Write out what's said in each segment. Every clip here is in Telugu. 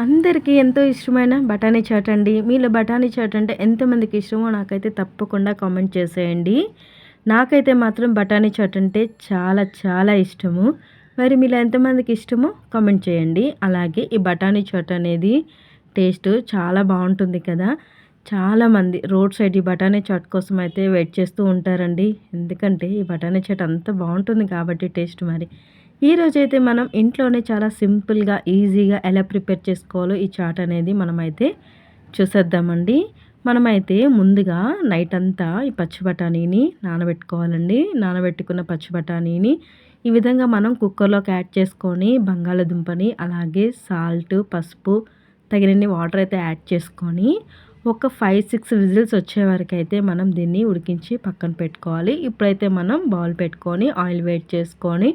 అందరికీ ఎంతో ఇష్టమైన బఠానీ చాట్ అండి. మీలో బఠానీ చాట్ అంటే ఎంతమందికి ఇష్టమో నాకైతే తప్పకుండా కామెంట్ చేసేయండి. నాకైతే మాత్రం బఠానీ చాట్ అంటే చాలా చాలా ఇష్టము. మరి మీలో ఎంతమందికి ఇష్టమో కామెంట్ చేయండి. అలాగే ఈ బఠానీ చాట్ అనేది టేస్ట్ చాలా బాగుంటుంది కదా. చాలామంది రోడ్ సైడ్ ఈ బఠానీ చాట్ కోసం అయితే వెయిట్ చేస్తూ ఉంటారండి. ఎందుకంటే ఈ బఠానీ చాట్ అంత బాగుంటుంది కాబట్టి టేస్ట్ మరి. ఈరోజైతే మనం ఇంట్లోనే చాలా సింపుల్గా ఈజీగా ఎలా ప్రిపేర్ చేసుకోవాలో ఈ చాట్ అనేది మనమైతే చూసేద్దామండి. మనమైతే ముందుగా నైట్ అంతా ఈ పచ్చి బఠానీని నానబెట్టుకోవాలండి. నానబెట్టుకున్న పచ్చి బఠానీని ఈ విధంగా మనం కుక్కర్లోకి యాడ్ చేసుకొని బంగాళదుంపని అలాగే సాల్ట్ పసుపు తగినన్ని వాటర్ అయితే యాడ్ చేసుకొని ఒక ఫైవ్ సిక్స్ విజిల్స్ వచ్చే వరకు అయితే మనం దీన్ని ఉడికించి పక్కన పెట్టుకోవాలి. ఇప్పుడైతే మనం బౌల్ పెట్టుకొని ఆయిల్ వేట్ చేసుకొని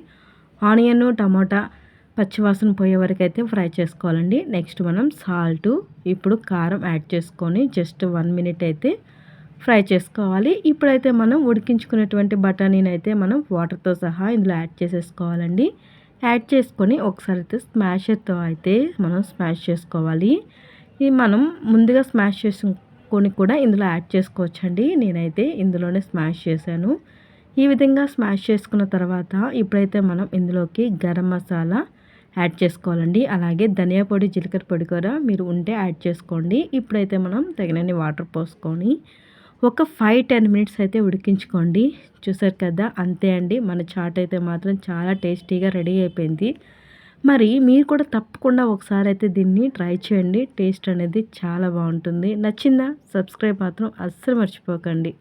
ఆనియన్ టమాటా పచ్చివాసన పోయే వరకు అయితే ఫ్రై చేసుకోవాలండి. నెక్స్ట్ మనం సాల్ట్ ఇప్పుడు కారం యాడ్ చేసుకొని జస్ట్ వన్ మినిట్ అయితే ఫ్రై చేసుకోవాలి. ఇప్పుడైతే మనం ఉడికించుకునేటువంటి బఠానీని అయితే మనం వాటర్తో సహా ఇందులో యాడ్ చేసేసుకోవాలండి. యాడ్ చేసుకొని ఒకసారి అయితే స్మాషర్తో అయితే మనం స్మాష్ చేసుకోవాలి. ఇది మనం ముందుగా స్మాష్ చేసుకొని కూడా ఇందులో యాడ్ చేసుకోవచ్చండి. నేనైతే ఇందులోనే స్మాష్ చేశాను. ఈ విధంగా స్మాష్ చేసుకున్న తర్వాత ఇప్పుడైతే మనం ఇందులోకి గరం మసాలా యాడ్ చేసుకోవాలండి. అలాగే ధనియా పొడి జీలకర్ర పొడి కూడా మీరు ఉంటే యాడ్ చేసుకోండి. ఇప్పుడైతే మనం తగినన్ని వాటర్ పోసుకొని ఒక ఫైవ్ టెన్ మినిట్స్ అయితే ఉడికించుకోండి. చూసారు కదా అంతే అండి. మన చాట్ అయితే మాత్రం చాలా టేస్టీగా రెడీ అయిపోయింది. మరి మీరు కూడా తప్పకుండా ఒకసారి అయితే దీన్ని ట్రై చేయండి. టేస్ట్ అనేది చాలా బాగుంటుంది. నచ్చిందా? సబ్స్క్రైబ్ మాత్రం అస్సలు మర్చిపోకండి.